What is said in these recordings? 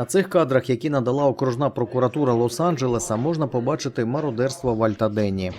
На цих кадрах, які надала окружна прокуратура Лос-Анджелеса, можна побачити мародерство в Альтадені.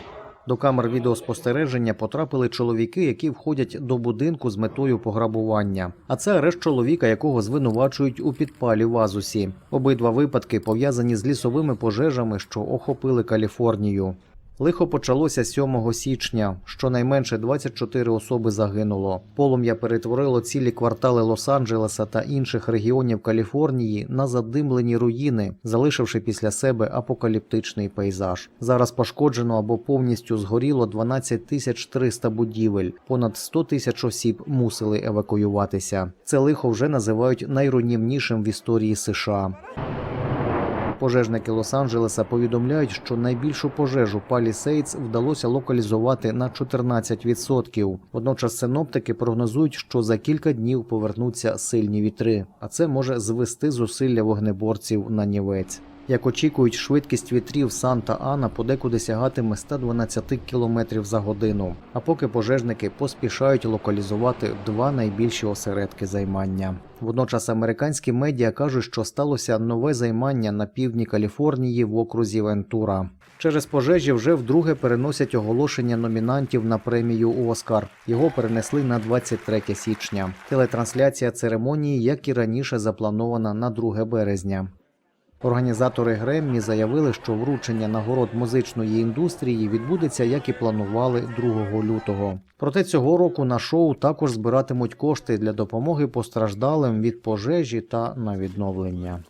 До камер відеоспостереження потрапили чоловіки, які входять до будинку з метою пограбування. А це арешт чоловіка, якого звинувачують у підпалі в Азусі. Обидва випадки пов'язані з лісовими пожежами, що охопили Каліфорнію. Лихо почалося 7 січня. Щонайменше 24 особи загинуло. Полум'я перетворило цілі квартали Лос-Анджелеса та інших регіонів Каліфорнії на задимлені руїни, залишивши після себе апокаліптичний пейзаж. Зараз пошкоджено або повністю згоріло 12 тисяч 300 будівель. Понад 100 тисяч осіб мусили евакуюватися. Це лихо вже називають найруйнівнішим в історії США. Пожежники Лос-Анджелеса повідомляють, що найбільшу пожежу Палісейдс вдалося локалізувати на 14%. Водночас синоптики прогнозують, що за кілька днів повернуться сильні вітри, а це може звести зусилля вогнеборців на нівець. Як очікують, швидкість вітрів Санта-Ана подекуди сягатиме 112 км за годину. А поки пожежники поспішають локалізувати два найбільші осередки займання. Водночас американські медіа кажуть, що сталося нове займання на півдні Каліфорнії в окрузі Вентура. Через пожежі вже вдруге переносять оголошення номінантів на премію Оскар. Його перенесли на 23 січня. Телетрансляція церемонії, як і раніше, запланована на 2 березня. Організатори Греммі заявили, що вручення нагород музичної індустрії відбудеться, як і планували 2 лютого. Проте цього року на шоу також збиратимуть кошти для допомоги постраждалим від пожежі та на відновлення.